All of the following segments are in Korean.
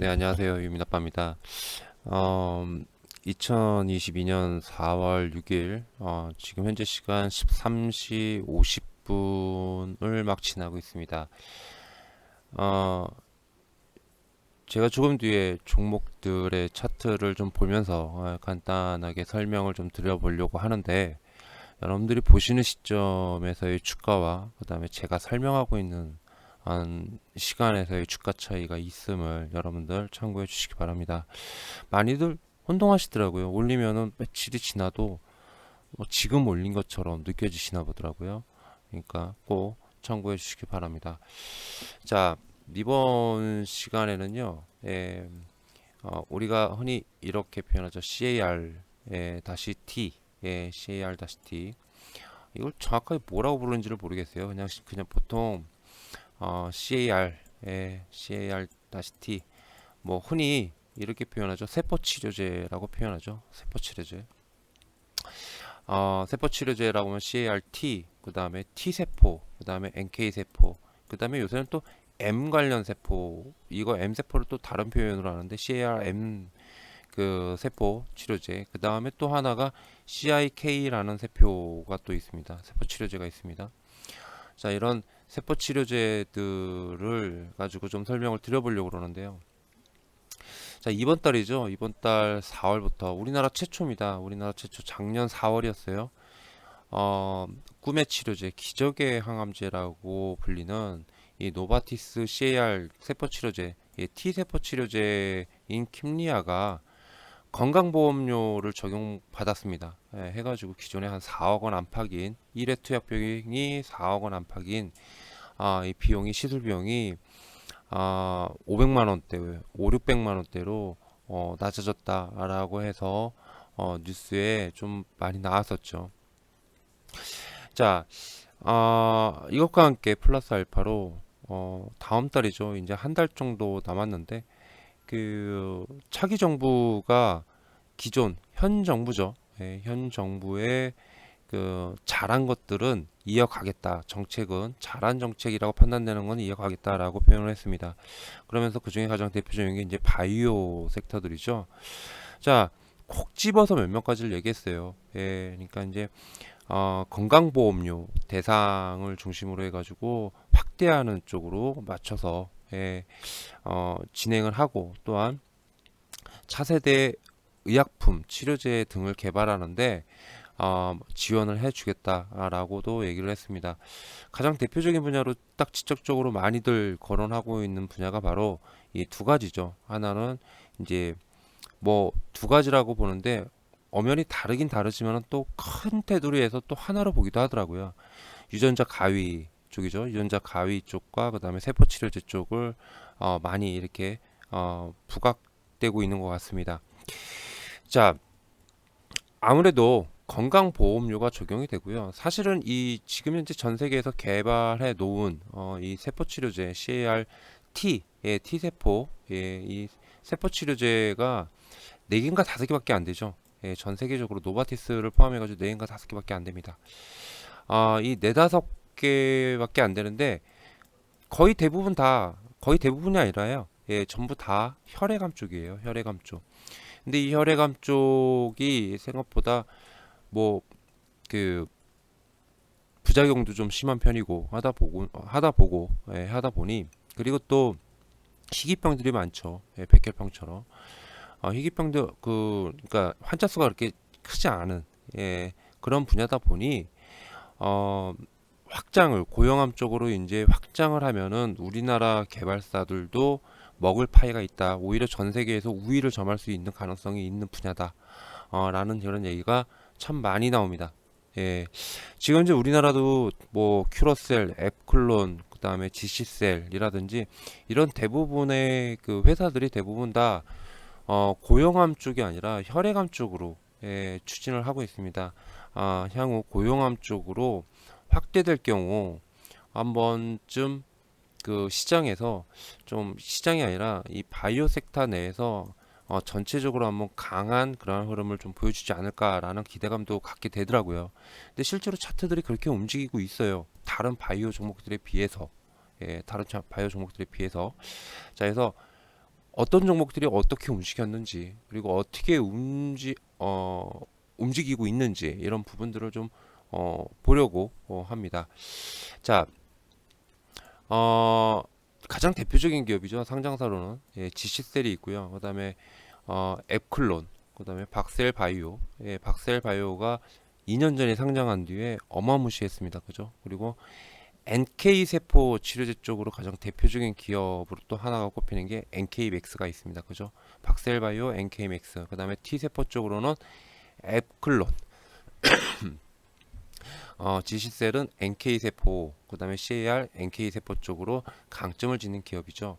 네, 안녕하세요. 유민아빠입니다. 어, 2022년 4월 6일, 어, 지금 현재 시간 13시 50분을 막 지나고 있습니다. 어, 제가 조금 뒤에 종목들의 차트를 좀 보면서 어, 간단하게 설명을 좀 드려보려고 하는데, 여러분들이 보시는 시점에서의 주가와 그 다음에 제가 설명하고 있는 한 시간에서의 주가 차이가 있음을 여러분들 참고해 주시기 바랍니다. 많이들 혼동하시더라고요. 올리면은 며칠이 지나도 뭐 지금 올린 것처럼 느껴지시나 보더라고요. 그러니까 꼭 참고해 주시기 바랍니다. 자, 이번 시간에는요, 예, 어, 우리가 흔히 이렇게 표현하죠. CAR 예, 다시 T, 예, CAR 다시 T. 이걸 정확하게 뭐라고 부르는지를 모르겠어요. 그냥 그냥 보통 어, CAR, 예, CAR-T, 뭐 흔히 이렇게 표현하죠. 세포 치료제라고 표현하죠. 세포 치료제. 어, 세포 치료제라고 하면 CAR-T, 그 다음에 T 세포, 그 다음에 NK 세포, 그 다음에 요새는 또 M 관련 세포, 이거 M 세포를 또 다른 표현으로 하는데 CAR-M 그 세포 치료제, 그 다음에 또 하나가 CIK라는 세포가 또 있습니다. 세포 치료제가 있습니다. 자, 이런 세포 치료제들을 가지고 좀 설명을 드려보려고 그러는데요. 자, 이번 달이죠. 이번 달 4월부터 우리나라 최초입니다. 우리나라 최초 작년 4월이었어요. 어, 꿈의 치료제, 기적의 항암제라고 불리는 이 노바티스 CAR 세포 치료제, 이 T 세포 치료제인 킴리아가 건강보험료를 적용받았습니다. 예, 해가지고 기존에 한 4억 원 안팎인 1회 투약 비용이 4억 원 안팎인 아, 이 비용이 시술 비용이 아, 500만 원대, 5, 600만 원대로 어, 낮아졌다라고 해서 어, 뉴스에 좀 많이 나왔었죠. 자, 아, 이것과 함께 플러스 알파로 어, 다음 달이죠. 이제 한 달 정도 남았는데 그 차기 정부가 기존 현 정부죠. 예, 현 정부의 그 잘한 것들은 이어가겠다. 정책은 잘한 정책이라고 판단되는 건 이어가겠다라고 표현을 했습니다. 그러면서 그 중에 가장 대표적인 게 이제 바이오 섹터들이죠. 자, 콕 집어서 몇몇 가지를 얘기했어요. 예, 그러니까 이제 어, 건강보험료 대상을 중심으로 해가지고 확대하는 쪽으로 맞춰서 예, 어, 진행을 하고 또한 차세대 의약품, 치료제 등을 개발하는데 어, 지원을 해주겠다라고도 얘기를 했습니다. 가장 대표적인 분야로 딱 직접적으로 많이들 거론하고 있는 분야가 바로 이 두 가지죠. 하나는 이제 뭐 두 가지라고 보는데 엄연히 다르긴 다르지만 또 큰 테두리에서 또 하나로 보기도 하더라고요. 유전자 가위 쪽이죠. 유전자 가위 쪽과 그다음에 세포 치료제 쪽을 어, 많이 이렇게 어, 부각되고 있는 것 같습니다. 자, 아무래도 건강보험료가 적용이 되고요. 사실은 이 지금 현재 전 세계에서 개발해 놓은 어, 이 세포 치료제 CAR-T, 예, T 세포, 예, 이 세포 치료제가 4개인가 5개밖에 안 되죠. 예, 전 세계적으로 노바티스를 포함해가지고 4개인가 5개밖에 안 됩니다. 아, 이 네다섯 개밖에 안 되는데 거의 대부분 다 거의 대부분이 아니라요. 예, 전부 다 혈액암 쪽이에요. 혈액암 쪽. 근데 이 혈액암 쪽이 생각보다 뭐 그 부작용도 좀 심한 편이고 하다 보고 하다 보고 예, 하다 보니 그리고 또 희귀병들이 많죠. 예, 백혈병처럼 어, 희귀병도 그 그러니까 환자 수가 그렇게 크지 않은 예, 그런 분야다 보니 어 확장을 고용암 쪽으로 이제 확장을 하면은 우리나라 개발사들도 먹을 파이가 있다. 오히려 전 세계에서 우위를 점할 수 있는 가능성이 있는 분야다. 어, 라는 그런 얘기가 참 많이 나옵니다. 예. 지금 이제 우리나라도 뭐 큐러셀, 앱클론, 그 다음에 지시셀이라든지 이런 대부분의 그 회사들이 대부분 다 어, 고용암 쪽이 아니라 혈액암 쪽으로 예, 추진을 하고 있습니다. 아, 향후 고용암 쪽으로 확대될 경우 한 번쯤 그 시장에서 좀 시장이 아니라 이 바이오 섹터 내에서 어, 전체적으로 한번 강한 그런 흐름을 좀 보여주지 않을까라는 기대감도 갖게 되더라고요. 근데 실제로 차트들이 그렇게 움직이고 있어요. 다른 바이오 종목들에 비해서, 예, 다른 바이오 종목들에 비해서. 자, 그래서 어떤 종목들이 어떻게 움직였는지 그리고 어떻게 움직 어 움직이고 있는지 이런 부분들을 좀 어, 보려고 어, 합니다. 자, 어, 가장 대표적인 기업이죠. 상장사로는 예, 지시셀이 있고요. 그다음에 어, 앱클론, 그다음에 박셀 바이오. 예, 박셀 바이오가 2년 전에 상장한 뒤에 어마무시했습니다. 그죠? 그리고 NK 세포 치료제 쪽으로 가장 대표적인 기업으로 또 하나가 꼽히는 게 NK 맥스가 있습니다. 그죠? 박셀 바이오, NK 맥스. 그다음에 T 세포 쪽으로는 앱클론. 어, 지시셀은 NK 세포, 그 다음에 CAR, NK 세포 쪽으로 강점을 짓는 기업이죠.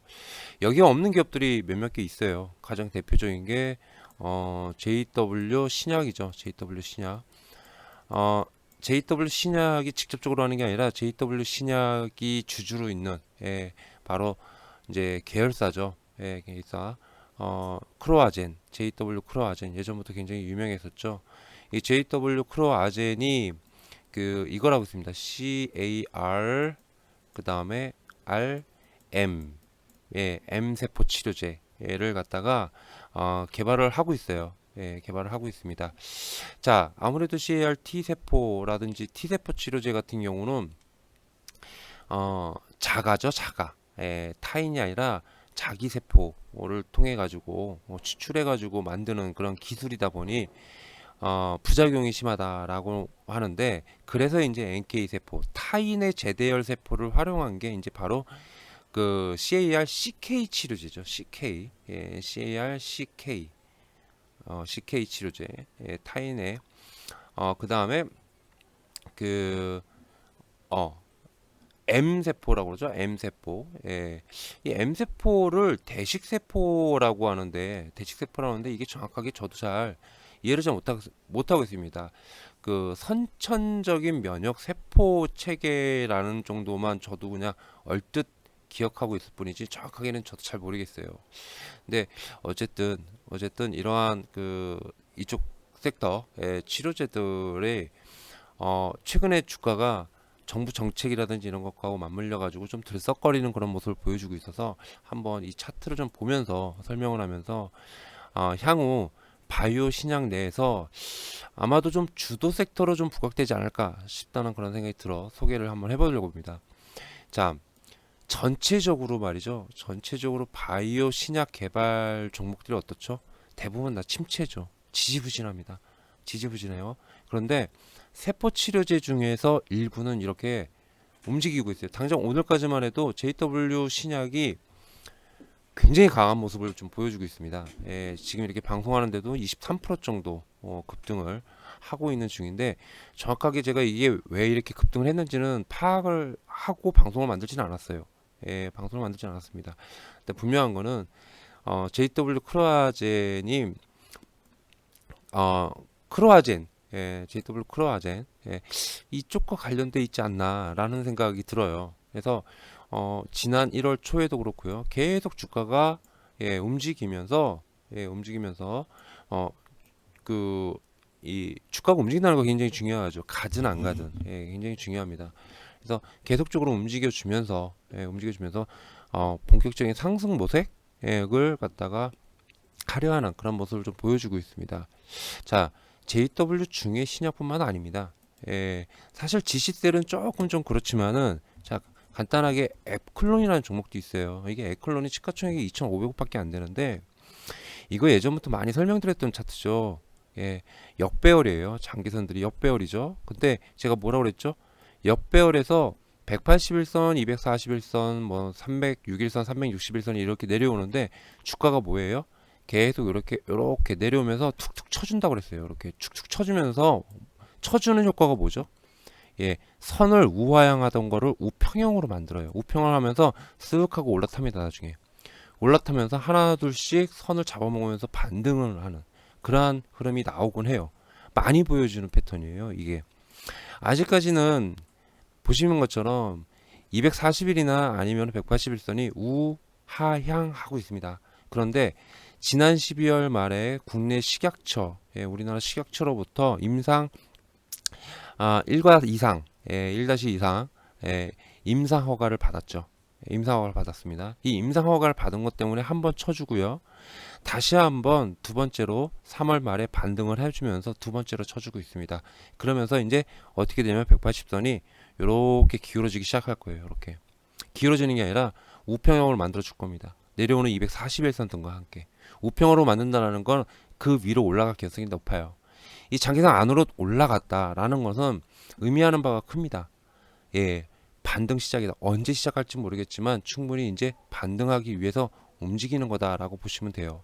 여기 없는 기업들이 몇몇 개 있어요. 가장 대표적인 게 어, JW 신약이죠. JW 신약. 어, JW 신약이 직접적으로 하는 게 아니라 JW 신약이 주주로 있는 예, 바로 이제 계열사죠. 예, 계열사. 어, 크로아젠, JW 크로아젠 예전부터 굉장히 유명했었죠. 이 JW 크로아젠이 그 이거라고 있습니다. CAR 그 다음에 RM 예, M 세포 치료제를 갖다가 어, 개발을 하고 있어요. 예, 개발을 하고 있습니다. 자, 아무래도 CAR T 세포라든지 T 세포 치료제 같은 경우는 어, 자가죠, 자가. 예, 타인이 아니라 자기 세포를 통해 가지고 어, 추출해 가지고 만드는 그런 기술이다 보니 어, 부작용이 심하다라고 하는데 그래서 이제 NK 세포 타인의 제대열 세포를 활용한 게 이제 바로 그 CAR CK 치료제죠. CK 예, CAR CK 어, CK 치료제 예, 타인의 어, 그 다음에 그 어, M 세포라고 그러죠. M 세포. 예. 이 M 세포를 대식 세포라고 하는데 대식 세포라고 하는데 이게 정확하게 저도 잘 이해를 잘 못하고, 못하고 있습니다. 그 선천적인 면역 세포 체계라는 정도만 저도 그냥 얼뜻 기억하고 있을 뿐이지 정확하게는 저도 잘 모르겠어요. 근데 어쨌든 어쨌든 이러한 그 이쪽 섹터의 치료제들의 어 최근에 주가가 정부 정책이라든지 이런 것하고 맞물려 가지고 좀 들썩거리는 그런 모습을 보여주고 있어서 한번 이 차트를 좀 보면서 설명을 하면서 어 향후 바이오 신약 내에서 아마도 좀 주도 섹터로 좀 부각되지 않을까 싶다는 그런 생각이 들어 소개를 한번 해보려고 합니다. 자, 전체적으로 말이죠. 전체적으로 바이오 신약 개발 종목들이 어떻죠? 대부분 다 침체죠. 지지부진합니다. 지지부진해요. 그런데 세포 치료제 중에서 일부는 이렇게 움직이고 있어요. 당장 오늘까지만 해도 JW 신약이 굉장히 강한 모습을 좀 보여주고 있습니다. 예, 지금 이렇게 방송하는데도 23% 정도 어, 급등을 하고 있는 중인데 정확하게 제가 이게 왜 이렇게 급등을 했는지는 파악을 하고 방송을 만들지는 않았어요. 예, 방송을 만들지 않았습니다. 근데 분명한 거는 어, JW 크로아젠이 어, 크로아젠 예, JW 크로아젠 예, 이쪽과 관련돼 있지 않나라는 생각이 들어요. 그래서 어, 지난 1월 초에도 그렇고요. 계속 주가가 예, 움직이면서 예, 움직이면서 어, 그 이 주가가 움직인다는 거 굉장히 중요하죠. 가든 안 가든 예, 굉장히 중요합니다. 그래서 계속적으로 움직여 주면서 예, 움직여 주면서 어, 본격적인 상승 모색을 갖다가 하려 하는 그런 모습을 좀 보여주고 있습니다. 자, JW 중의 신약뿐만 아닙니다. 예, 사실 지시셀은 조금 좀 그렇지만은 자 간단하게 앱클론이라는 종목도 있어요. 이게 앱클론이 시가총액이 2,500억밖에 안 되는데 이거 예전부터 많이 설명드렸던 차트죠. 예, 역배열이에요. 장기선들이 역배열이죠. 근데 제가 뭐라고 그랬죠? 역배열에서 181선, 241선, 뭐 306일선, 361선이 이렇게 내려오는데 주가가 뭐예요? 계속 이렇게 이렇게 내려오면서 툭툭 쳐준다고 그랬어요. 이렇게 축축 쳐주면서 쳐주는 효과가 뭐죠? 예, 선을 우하향하던 거를 우평형으로 만들어요. 우평을 하면서 쓱 하고 올라탑니다. 나중에 올라타면서 하나 둘씩 선을 잡아먹으면서 반등을 하는 그러한 흐름이 나오곤 해요. 많이 보여주는 패턴이에요. 이게 아직까지는 보시는 것처럼 240일이나 아니면 181선이 우하향하고 있습니다. 그런데 지난 12월 말에 국내 식약처, 예, 우리나라 식약처로부터 임상 아, 1과 이상, 예, 1-2상 예, 임상 허가를 받았죠. 임상 허가를 받았습니다. 이 임상 허가를 받은 것 때문에 한 번 쳐주고요. 다시 한번 두 번째로 3월 말에 반등을 해주면서 두 번째로 쳐주고 있습니다. 그러면서 이제 어떻게 되냐면 180선이 이렇게 기울어지기 시작할 거예요. 이렇게 기울어지는 게 아니라 우평형을 만들어 줄 겁니다. 내려오는 241선 등과 함께 우평으로 만든다는 건 그 위로 올라갈 가능성이 높아요. 이 장기상 안으로 올라갔다라는 것은 의미하는 바가 큽니다. 예, 반등 시작이다. 언제 시작할지 모르겠지만 충분히 이제 반등하기 위해서 움직이는 거다라고 보시면 돼요.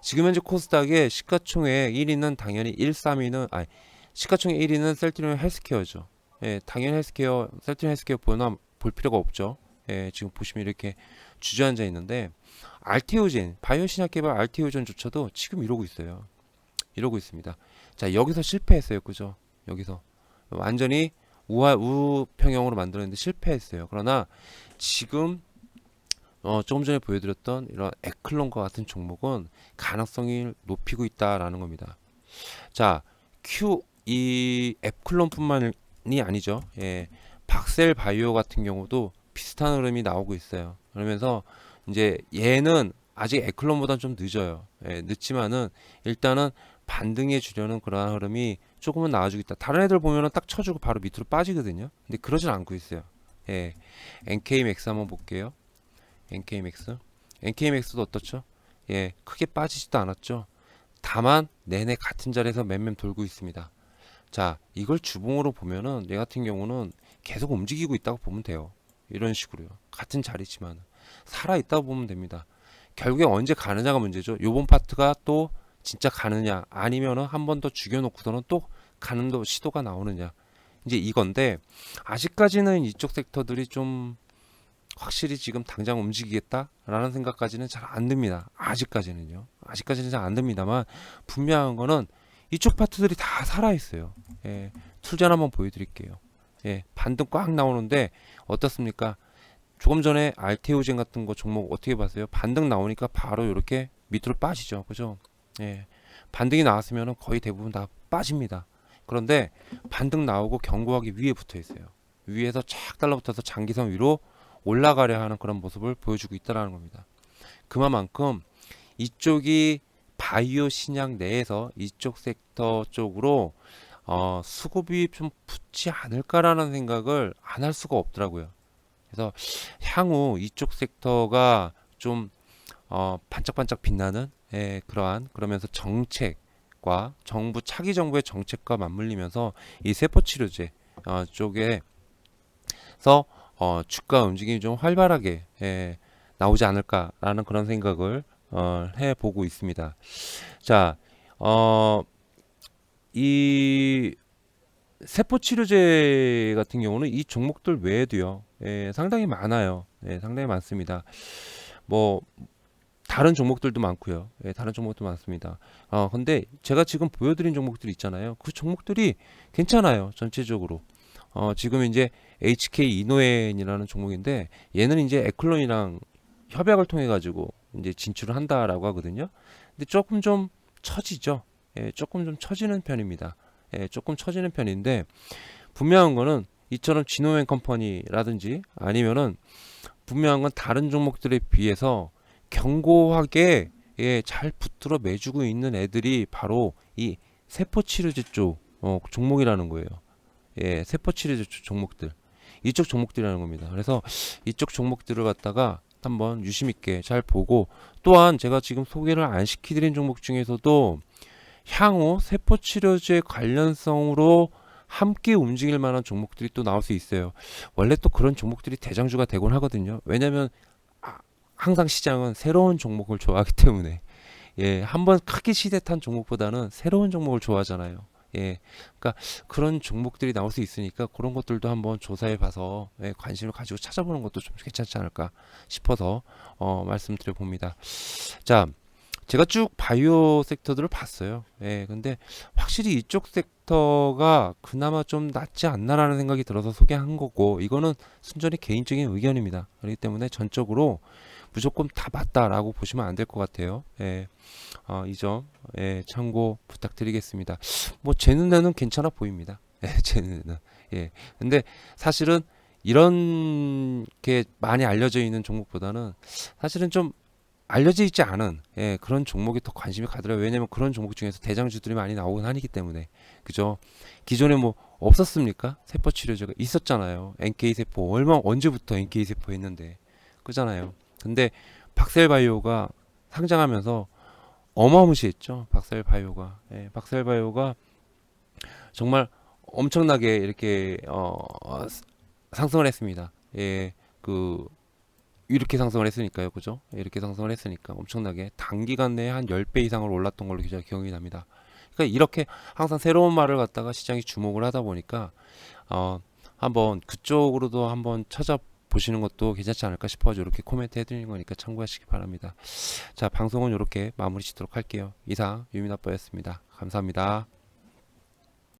지금 현재 코스닥의 시가총액 1위는 당연히 1, 3위는 아니 시가총액 1위는 셀트리온 헬스케어죠. 예, 당연히 헬스케어 셀트리온 헬스케어 보나 볼 필요가 없죠. 예, 지금 보시면 이렇게 주저앉아 있는데 알테오젠 바이오 신약 개발 알테오젠조차도 지금 이러고 있어요. 이러고 있습니다. 자 여기서 실패했어요, 그죠? 여기서 완전히 우하 우평형으로 만들었는데 실패했어요. 그러나 지금 어, 조금 전에 보여드렸던 이런 에클론과 같은 종목은 가능성이 높이고 있다라는 겁니다. 자, Q 이 에클론뿐만이 아니죠. 예, 박셀 바이오 같은 경우도 비슷한 흐름이 나오고 있어요. 그러면서 이제 얘는 아직 에클론보다는 좀 늦어요. 예, 늦지만은 일단은 반등해 주려는 그러한 흐름이 조금은 나아지고 있다. 다른 애들 보면은 딱 쳐주고 바로 밑으로 빠지거든요. 근데 그러진 않고 있어요. 예, NK맥스 한번 볼게요. NK맥스. NK맥스도 어떻죠? 예, 크게 빠지지도 않았죠. 다만 내내 같은 자리에서 맴맴 돌고 있습니다. 자, 이걸 주봉으로 보면은 얘 같은 경우는 계속 움직이고 있다고 보면 돼요. 이런 식으로요. 같은 자리지만 살아 있다고 보면 됩니다. 결국에 언제 가느냐가 문제죠. 요번 파트가 또 진짜 가느냐 아니면은 한 번 더 죽여놓고서는 또 가는 도 시도가 나오느냐 이제 이건데 아직까지는 이쪽 섹터들이 좀 확실히 지금 당장 움직이겠다라는 생각까지는 잘 안 듭니다. 아직까지는요. 아직까지는 잘 안 듭니다만 분명한 거는 이쪽 파트들이 다 살아 있어요. 예, 툴전 한번 보여드릴게요. 예, 반등 꽉 나오는데 어떻습니까? 조금 전에 알테오젠 같은 거 종목 어떻게 봤어요? 반등 나오니까 바로 이렇게 밑으로 빠지죠. 그죠? 예. 반등이 나왔으면 거의 대부분 다 빠집니다. 그런데 반등 나오고 경고하기 위에 붙어 있어요. 위에서 쫙 달라붙어서 장기선 위로 올라가려 하는 그런 모습을 보여주고 있다는 겁니다. 그만큼 이쪽이 바이오 신약 내에서 이쪽 섹터 쪽으로 어, 수급이 좀 붙지 않을까라는 생각을 안 할 수가 없더라고요. 그래서 향후 이쪽 섹터가 좀 어, 반짝반짝 빛나는 예, 그러한 그러면서 정책과 정부 차기 정부의 정책과 맞물리면서 이 세포 치료제 어, 쪽에서 어, 주가 움직임이 좀 활발하게 예, 나오지 않을까라는 그런 생각을 어, 해보고 있습니다. 자, 어, 이 세포 치료제 같은 경우는 이 종목들 외에도요, 예, 상당히 많아요. 예, 상당히 많습니다. 뭐 다른 종목들도 많고요. 예, 다른 종목도 많습니다. 어, 근데 제가 지금 보여드린 종목들 있잖아요. 그 종목들이 괜찮아요. 전체적으로. 어, 지금 이제 HK 이노엔이라는 종목인데 얘는 이제 에클론이랑 협약을 통해 가지고 이제 진출을 한다라고 하거든요. 근데 조금 좀 처지죠. 예, 조금 좀 처지는 편입니다. 예, 조금 처지는 편인데 분명한 거는 이처럼 진노엔 컴퍼니라든지 아니면은 분명한 건 다른 종목들에 비해서 견고하게 예, 잘 붙들어 매주고 있는 애들이 바로 이 세포 치료제 쪽 어, 종목이라는 거예요. 예, 세포 치료제 쪽 종목들. 이쪽 종목들이라는 겁니다. 그래서 이쪽 종목들을 갖다가 한번 유심 있게 잘 보고 또한 제가 지금 소개를 안 시키드린 종목 중에서도 향후 세포 치료제 관련성으로 함께 움직일 만한 종목들이 또 나올 수 있어요. 원래 또 그런 종목들이 대장주가 되곤 하거든요. 왜냐하면 아, 항상 시장은 새로운 종목을 좋아하기 때문에 예, 한번 크게 시대탄 종목보다는 새로운 종목을 좋아하잖아요. 예, 그러니까 그런 종목들이 나올 수 있으니까 그런 것들도 한번 조사해 봐서 예, 관심을 가지고 찾아보는 것도 좀 괜찮지 않을까 싶어서 어, 말씀드려 봅니다. 자, 제가 쭉 바이오 섹터들을 봤어요. 예, 근데 확실히 이쪽 섹터가 그나마 좀 낫지 않나라는 생각이 들어서 소개한 거고, 이거는 순전히 개인적인 의견입니다. 그렇기 때문에 전적으로 무조건 다 맞다라고 보시면 안 될 것 같아요. 예, 어, 이점 예, 참고 부탁드리겠습니다. 뭐 제 눈에는 괜찮아 보입니다. 예, 제 눈에는. 예, 근데 사실은 이런 게 많이 알려져 있는 종목보다는 사실은 좀 알려져 있지 않은 예, 그런 종목에 더 관심이 가더라고요. 왜냐면 그런 종목 중에서 대장주들이 많이 나오긴 하기 때문에 그죠? 기존에 뭐 없었습니까? 세포 치료제가 있었잖아요. NK 세포 얼마 언제부터 NK 세포 했는데 그잖아요. 근데 박셀바이오가 상장하면서 어마무시했죠. 박셀바이오가 예, 박셀바이오가 정말 엄청나게 이렇게 어, 상승을 했습니다. 예, 그 이렇게 상승을 했으니까요, 그죠? 이렇게 상승을 했으니까 엄청나게 단기간 내에 한 10배 이상을 올랐던 걸로 기억이 납니다. 그러니까 이렇게 항상 새로운 말을 갖다가 시장이 주목을 하다 보니까 어, 한번 그쪽으로도 한번 찾아 보시는 것도 괜찮지 않을까 싶어가지고 이렇게 코멘트 해드리는 거니까 참고하시기 바랍니다. 자, 방송은 이렇게 마무리 짓도록 할게요. 이상 유민아빠였습니다. 감사합니다.